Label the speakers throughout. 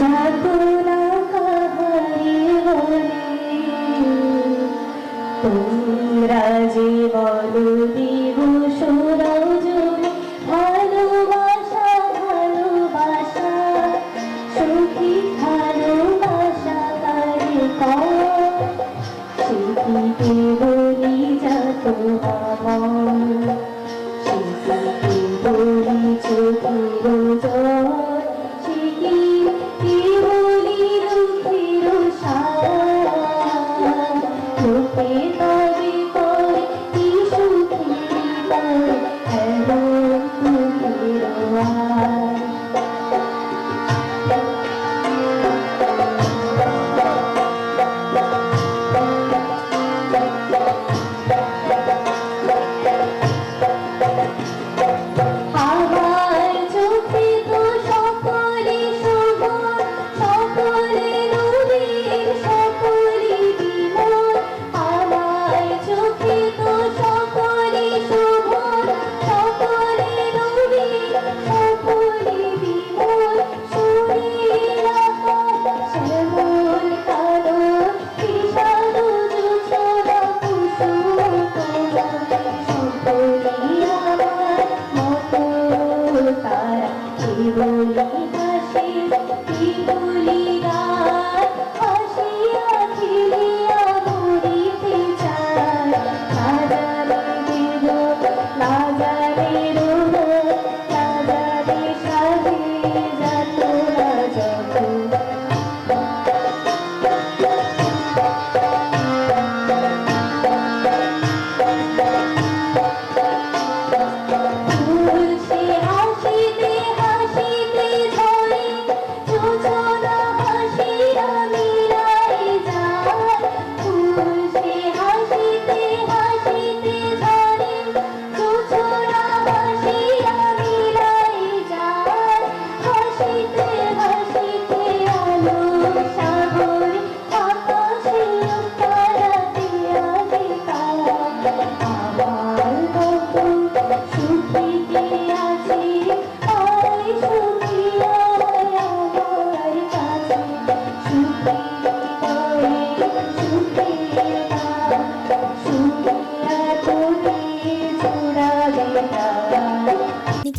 Speaker 1: যাব না কাহারি বলে তোমরা জীবন দিবস Thank you. Tình.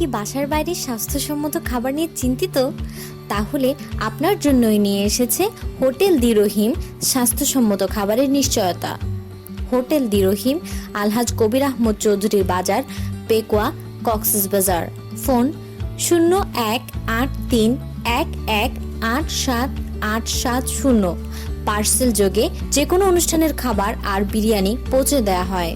Speaker 1: কি
Speaker 2: বাসার বাইরে স্বাস্থ্যসম্মত খাবার নিয়ে চিন্তিত? তাহলে আপনার জন্যই নিয়ে এসেছে হোটেল দিরোহিম স্বাস্থ্যসম্মত খাবারের নিশ্চয়তা। হোটেল দিরোহিম, আলহাজ কবির আহমদ চৌধুরীর বাজার, পেকুয়া কক্সবাজার ফোন শূন্য এক আট তিন এক এক আট সাত আট সাত শূন্য। পার্সেল যোগে যে কোনো অনুষ্ঠানের খাবার আর বিরিয়ানি পৌঁছে দেওয়া হয়।